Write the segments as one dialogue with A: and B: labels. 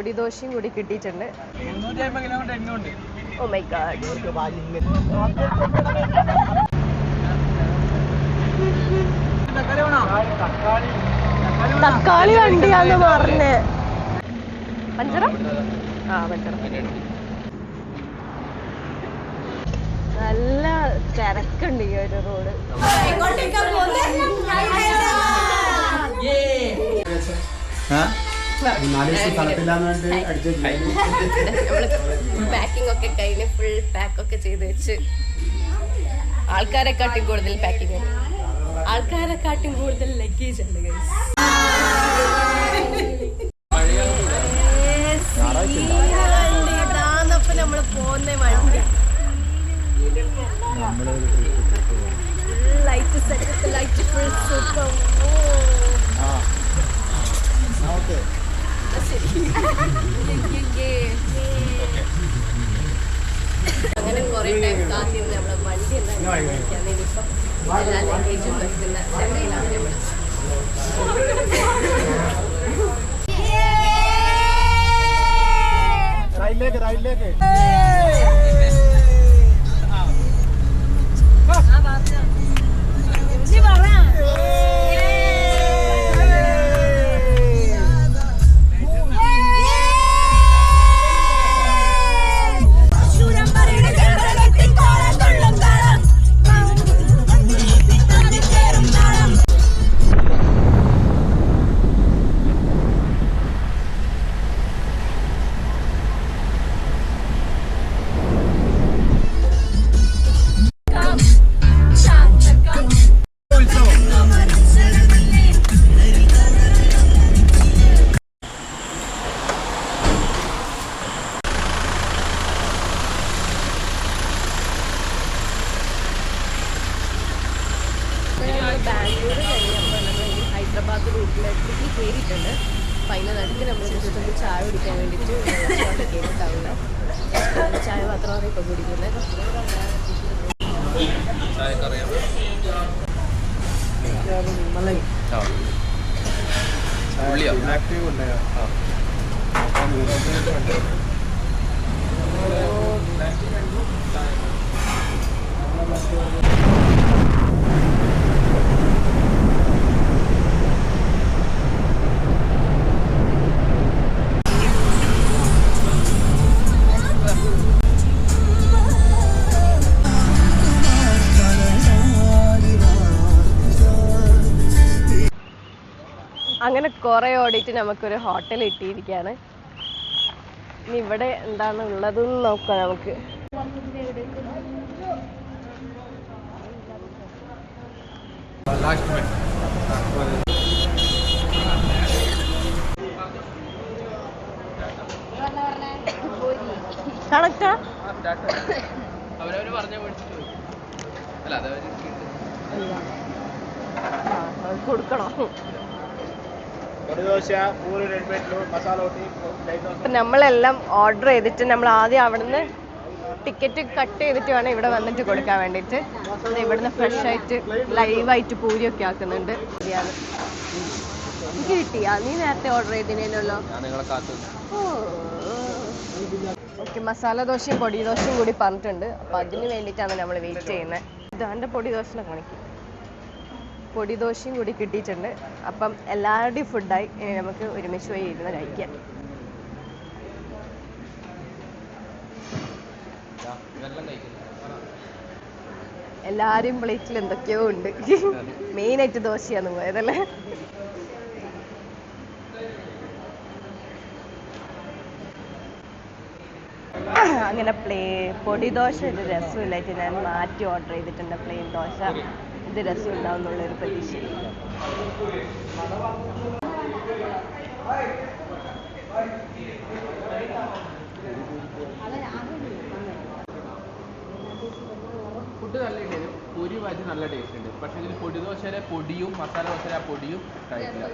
A: പൊടി ദോശയും കൂടി കിട്ടിയിട്ടുണ്ട്. ഓ മൈ ഗാഡ്
B: തക്കാളി വേണോ തക്കാളി
A: തക്കാളി വണ്ടിയാന്ന് പറഞ്ഞ്. പഞ്ചറ? ആ പഞ്ചറ. നല്ല തിരക്കുണ്ട് ഈ ഒരു റോഡ്.
C: അടിച്ചു
A: പാക്കിംഗ് ഒക്കെ കഴിഞ്ഞ് ഫുൾ പാക്ക് ഒക്കെ ചെയ്ത് വെച്ച്. ആൾക്കാരെക്കാട്ടും കൂടുതൽ പാക്കിംഗ് ആൾക്കാരെക്കാട്ടും കൂടുതൽ ലഗേജ് ഉണ്ട് ഇതാന്നപ്പോ നമ്മൾ പോകുന്ന വണ്ടി light set light full super
C: okay
A: അങ്ങനെ കുറെ ടൈം കാത്തിരുന്ന് നമ്മളെ വണ്ടി വേണ്ടി ഇപ്പം എല്ലാ ലഗേജും വെക്കുന്ന ചെന്നൈയിലാണ് നമ്മൾ
C: റൈലിലേക്ക് റൈലിലേക്ക്
A: ഹൈദരാബാദ് റൂട്ടിലേക്ക് കയറിയിട്ടുണ്ട് അപ്പം അതിന്റെ നടുക്ക് നമ്മൾ ജസ്റ്റ് ഒന്ന് ചായ കുടിക്കാൻ വേണ്ടിയിട്ട് കയറിയിട്ടാവില്ല ചായ മാത്രമാണ് ഇപ്പോൾ കുടിക്കുന്നത്
C: ആക്റ്റീവ്
A: അങ്ങനെ കുറേ ഓടിയിട്ട് നമുക്കൊരു ഹോട്ടൽ കിട്ടിയിരിക്കുകയാണ് ഇനി ഇവിടെ എന്താണ് ഉള്ളതെന്ന് നോക്കാം നമുക്ക്.
B: അവരവര് പറഞ്ഞ മേടിച്ചിട്ട് പോയി. അല്ല അതവര്
A: കൊടുക്കണോ
C: ഒരു ദോശ പൂരി റെഡ് പ്ലേറ്റ് മസാല റോട്ടി പ്ലേറ്റ് ദോശ
A: അപ്പം നമ്മളെല്ലാം ഓർഡർ ചെയ്തിട്ട് നമ്മൾ ആദ്യം അവിടുന്ന് ടിക്കറ്റ് കട്ട് ചെയ്തിട്ട് വേണം ഇവിടെ വന്നിട്ട് കൊടുക്കാൻ വേണ്ടിയിട്ട്. ഇവിടുന്ന് ഫ്രഷ് ആയിട്ട് ലൈവായിട്ട് പൂരിയൊക്കെ ആക്കുന്നുണ്ട്. എനിക്ക് കിട്ടിയാ? നീ നേരത്തെ ഓർഡർ ചെയ്തിനല്ലോ.
B: ഞാൻ നിങ്ങളെ കാത്തു.
A: ഓക്കെ മസാല ദോശയും പൊടി ദോശയും കൂടി പറഞ്ഞിട്ടുണ്ട്. അപ്പം അതിന് വേണ്ടിയിട്ടാണ് നമ്മൾ വെയിറ്റ് ചെയ്യുന്നത്. ഇതാന്റെ പൊടി ദോശ കാണിക്കും. പൊടി ദോശയും കൂടി കിട്ടിയിട്ടുണ്ട്. അപ്പം എല്ലാവരുടെയും ഫുഡായി ഇനി നമുക്ക് ഒരുമിച്ച് പോയി ഇരുന്ന് കഴിക്കാം.
B: എല്ലാരും
A: എല്ലാവരും പ്ലേറ്റിൽ എന്തൊക്കെയോ ഉണ്ട്. മെയിൻ ആയിട്ട് ദോശയാണ് പോയതല്ലേ? അങ്ങനെ പ്ലേ പൊടി ദോശ ഒരു രസമില്ലായിട്ട് ഞാൻ മാറ്റി ഓർഡർ ചെയ്തിട്ടുണ്ട് പ്ലെയിൻ ദോശ. ഇത് രസം ഉണ്ടാവുന്നുള്ളൊരു പ്രതീക്ഷ
B: ഫുഡ് നല്ല ഉണ്ടായിരുന്നു പൊരി ഭാജി നല്ല ടേസ്റ്റ് ഉണ്ട്. പക്ഷേ ഇതിൽ പൊടി ദോശയിലെ പൊടിയും മസാല ദോശയുടെ ആ പൊടിയും കഴിക്കില്ല.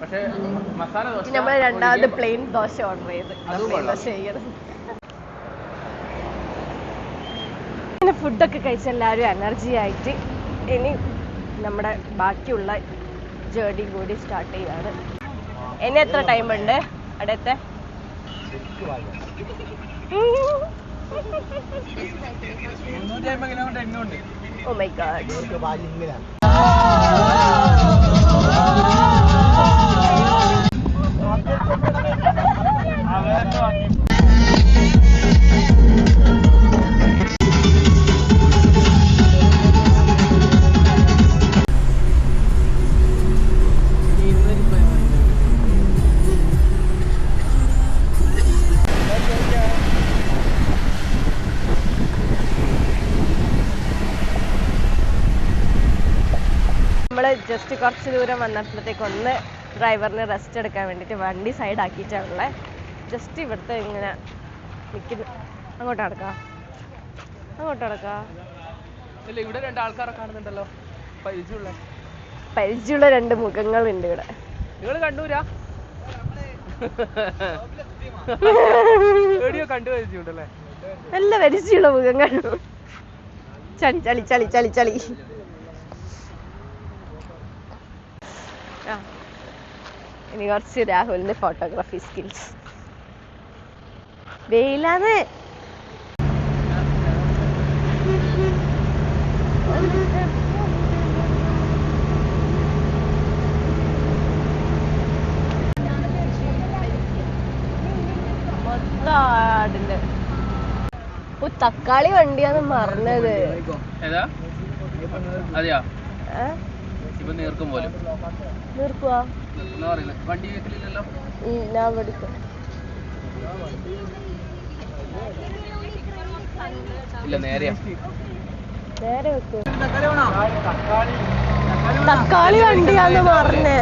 B: പക്ഷേ മസാല ദോശ
A: നമ്മൾ രണ്ടാമത് പ്ലെയിൻ ദോശ ഓർഡർ ചെയ്ത്. ദോശ ചെയ്യണം ഫുഡൊക്കെ കഴിച്ച് എല്ലാവരും എനർജി ആയിട്ട് ഇനി നമ്മുടെ ബാക്കിയുള്ള ജേർണി കൂടി സ്റ്റാർട്ട് ചെയ്യാണ്. ഇനി എത്ര ടൈം ഉണ്ട്? അടുത്ത? ഓ മൈ ഗാഡ് ജസ്റ്റ് കുറച്ച് ദൂരം വന്നപ്പോഴത്തേക്ക് ഒന്ന് ഡ്രൈവറിന് റെസ്റ്റ് എടുക്കാൻ വേണ്ടിയിട്ട് വണ്ടി സൈഡ് ആക്കിയിട്ടാണുള്ളത് ജസ്റ്റ് ഇവിടുത്തെ ഇങ്ങനെ നിൽക്കുന്നു അങ്ങോട്ട് നടക്കാം. അങ്ങോട്ട് നടക്കാം.
B: ഇല്ല ഇവിടെ രണ്ട് ആൾക്കാരെ കാണുന്നുണ്ടല്ലോ. പരിചയമുള്ള.
A: പരിചയമുള്ള രണ്ട് മുഖങ്ങളുണ്ട് ഇവിടെ.
B: നിങ്ങൾ കണ്ടൂരാ? എവിടെയോ കണ്ടു പരിചയമുണ്ടല്ലേ?
A: നല്ല പരിചയമുള്ള മുഖങ്ങൾ. ചളി ചളി ചളി ചളി ചളി. ഇനി കുറച്ച് രാഹുലിന്റെ ഫോട്ടോഗ്രാഫി സ്കിൽസ് ആടിന്റെ. ഓ തക്കാളി വണ്ടിയാന്ന് മറന്നത്.
B: അതെയാ?
A: ഏ?
B: ഇപ്പൊ നീർക്കും പോലും.
A: നിർക്കുവാ?
B: എന്നാ പറയുന്നത് വണ്ടി കേട്ടില്ലല്ലോ
A: ഈ ഞാൻ പഠിക്കും.
B: ഇല്ല നേരെയാ.
A: നേരെ വെക്ക്. തക്കാളി. വണ്ടിയാന്ന് പറഞ്ഞേ.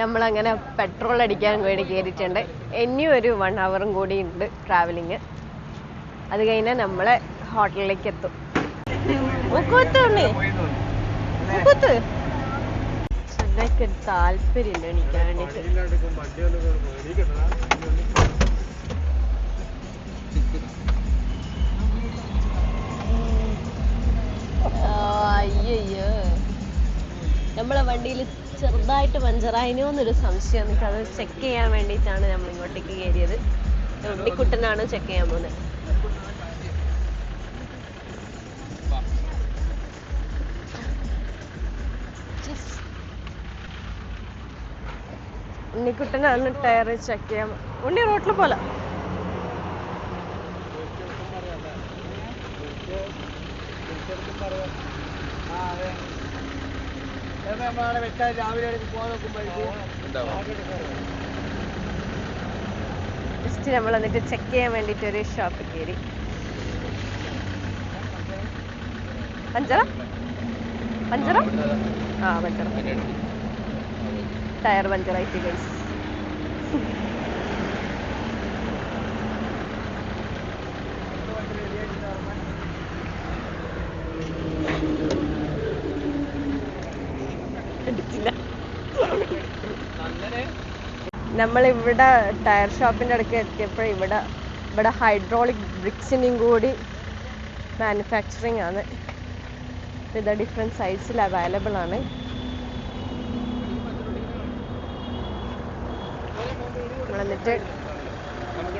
A: നമ്മളങ്ങനെ പെട്രോൾ അടിക്കാൻ വേണ്ടി കയറിയിട്ടുണ്ട് ഇനിയും ഒരു വൺ അവറും കൂടി ഉണ്ട് ട്രാവലിങ് അത് കഴിഞ്ഞാ നമ്മളെ ഹോട്ടലിലേക്ക് എത്തും. ശ്രദ്ധയ്ക്ക് താല്പര്യമില്ല എണീക്കാൻ വേണ്ടിട്ട് അയ്യോ നമ്മളെ വണ്ടിയിൽ ചെറുതായിട്ട് പഞ്ചറായിനോ എന്നൊരു സംശയം എന്നിട്ട് അത് ചെക്ക് ചെയ്യാൻ വേണ്ടിയിട്ടാണ് നമ്മൾ ഇങ്ങോട്ടേക്ക് കയറിയത്. ഉണ്ണിക്കുട്ടനാണ് ചെക്ക് ചെയ്യാൻ പോകുന്നത്. ഉണ്ണിക്കുട്ടനാണ് ടയർ ചെക്ക് ചെയ്യാൻ. ഉണ്ണി റോട്ടിൽ പോലെ. ജസ്റ്റ് നമ്മൾ എന്നിട്ട് ചെക്ക് ചെയ്യാൻ വേണ്ടിയിട്ട് ഒരു ഷോപ്പ് കയറി. പഞ്ചറ പഞ്ചറ ആ പഞ്ചറ ടയർ പഞ്ചറായിട്ട് എടുത്തില്ല നമ്മളിവിടെ ടയർ ഷോപ്പിന്റെ അടുക്ക് എത്തിയപ്പോൾ ഇവിടെ ഇവിടെ ഹൈഡ്രോളിക് ബ്രിക്സിനെയും കൂടി മാനുഫാക്ചറിങ് ആണ്. ഇത് ഡിഫറെന്റ് സൈസിൽ അവൈലബിൾ ആണ്. നമ്മൾ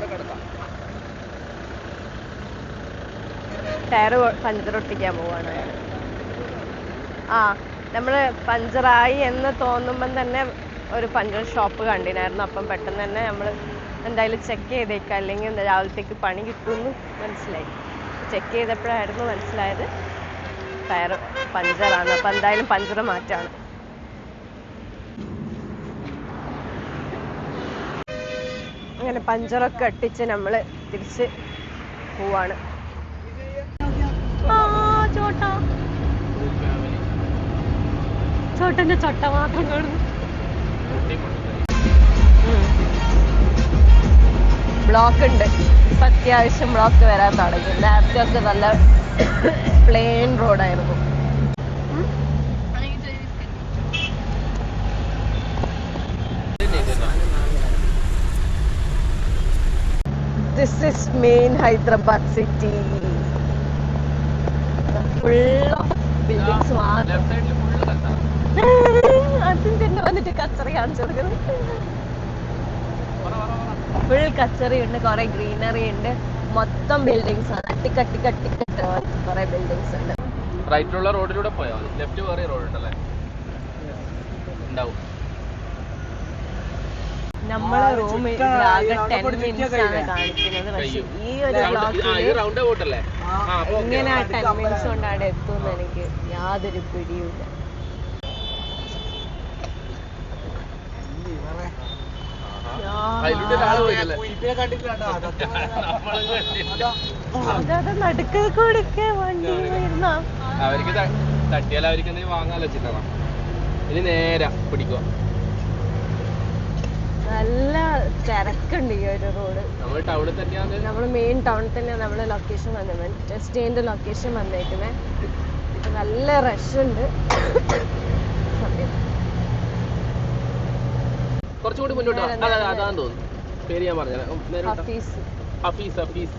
A: ടയറ് പഞ്ചർ ഒട്ടിക്കാൻ പോവാണ്. ആ നമ്മൾ പഞ്ചറായി എന്ന് തോന്നുമ്പം തന്നെ ഒരു പഞ്ചർ ഷോപ്പ് കണ്ടിനായിരുന്നു. അപ്പം പെട്ടെന്ന് തന്നെ നമ്മൾ എന്തായാലും ചെക്ക് ചെയ്തേക്കാം. അല്ലെങ്കിൽ രാവിലത്തേക്ക് പണി കിട്ടുമെന്ന് മനസ്സിലായി. ചെക്ക് ചെയ്തപ്പോഴായിരുന്നു മനസ്സിലായത് ടയർ പഞ്ചറാണ്. അപ്പം എന്തായാലും പഞ്ചർ മാറ്റാണ്. അങ്ങനെ പഞ്ചറൊക്കെ ഒട്ടിച്ച് നമ്മൾ തിരിച്ച് പോവാണ്. ചോട്ടന്റെ ചോട്ട മാത്രം കാണുന്നു. ബ്ലോക്ക് ഉണ്ട് അത്യാവശ്യം ബ്ലോക്ക് വരാൻ തുടങ്ങി. നേരത്തെ ഒക്കെ നല്ല plain റോഡായിരുന്നു. This is main Hyderabad city full buildings മാത്രം
B: ലെഫ്റ്റ് സൈഡിൽ ഫുള്ള് കത്താ
A: അതും തന്നെ വന്നിട്ട് കച്ചറി കാണിച്ചു കൊടുക്കുന്നത് ഫുൾ കച്ചറി ഉണ്ട് കുറെ ഗ്രീനറി ഉണ്ട്. മൊത്തം ബിൽഡിങ്സ് ആണ്. കട്ടി കട്ടി കട്ടി കട്ടി. കുറെ ബിൽഡിങ്സ് ഉണ്ട്.
B: റൈറ്റിലുള്ള റോഡിലൂടെ പോയാൽ മതി. ലെഫ്റ്റ് വേറെ റോഡ് ഉണ്ടല്ലേ? ഉണ്ടാവും.
A: നമ്മളെ റൂം ആകെ ടെൻ മിനിറ്റ്സ് ആണ് കാണിക്കുന്നത്. പക്ഷെ ഈ ഒരു
B: Round- ആ, ഈ
A: ബ്ലോക്കിൽ എങ്ങനെ ആ ടെൻ മിനിറ്റ്സ് കൊണ്ട് അവിടെ എത്തുമെന്ന് എനിക്ക് യാതൊരു പിടിയുമില്ല.
B: ആഹാ. അതിലൂടെ ഒരാൾ പോയില്ലേ നമ്മളും കണ്ടില്ല.
A: അതത് നടുക്ക് കൊടുക്ക വണ്ടി വരുന്ന?
B: അവർക്ക് തട്ടിയാൽ അവർക്ക് എന്തെങ്കിലും വാങ്ങാലോ ചില്ലറ ഇനി നേരെ പിടിക്കുക
A: നല്ല തിരക്കുണ്ട് ഈ ഒരു റോഡ്
B: നമ്മൾ
A: മെയിൻ ടൗൺ തന്നെയാണ് നമ്മുടെ ലൊക്കേഷൻ വന്നത് സ്റ്റേന്റെ ലൊക്കേഷൻ വന്നേക്കുന്നത് ഇപ്പൊ നല്ല റഷ് ഉണ്ട്.
B: കുറച്ചുകൂടി മുന്നോട്ട് അതാന്ന് തോന്നുന്നു. പേര് ഞാൻ പറഞ്ഞത്
A: ഹഫീസ്.
B: ഹഫീസ് ഹഫീസ്.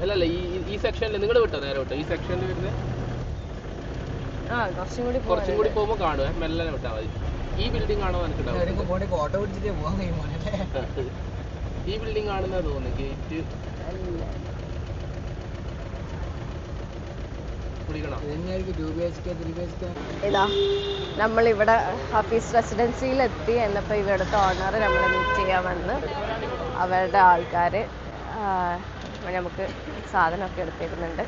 B: അല്ലല്ല ഈ ഈ- സെക്ഷനിൽ നിങ്ങൾ വിട്ടോ? നേരെ വിട്ടോ? ഈ സെക്ഷനിൽ വരുന്നത്
A: കുറച്ചും കൂടി പോകുമ്പോ.
B: പോകുമ്പോൾ കാണുവേ. മെല്ലെ വിട്ടാൽ മതി. ഈ ബിൽഡിംഗ് കാണുമ്പോൾ
C: പിടിച്ചിട്ട് പോകാൻ കഴിയുമോ
B: ഈ ബിൽഡിംഗ് കാണുന്ന തോന്നുന്നു ഗേറ്റ്
A: ഇതാ നമ്മളിവിടെ ഹഫീസ് റെസിഡൻസിയിൽ എത്തി എന്നപ്പോൾ ഇവിടുത്തെ ഓണർ നമ്മളെ മീറ്റ് ചെയ്യാൻ വന്ന് അവരുടെ ആൾക്കാർ നമുക്ക് സാധനമൊക്കെ എടുത്തിരുന്നുണ്ട്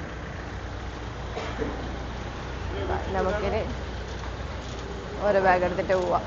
A: നമുക്കിനി ഓരോ ബാഗ് എടുത്തിട്ട് പോവാം.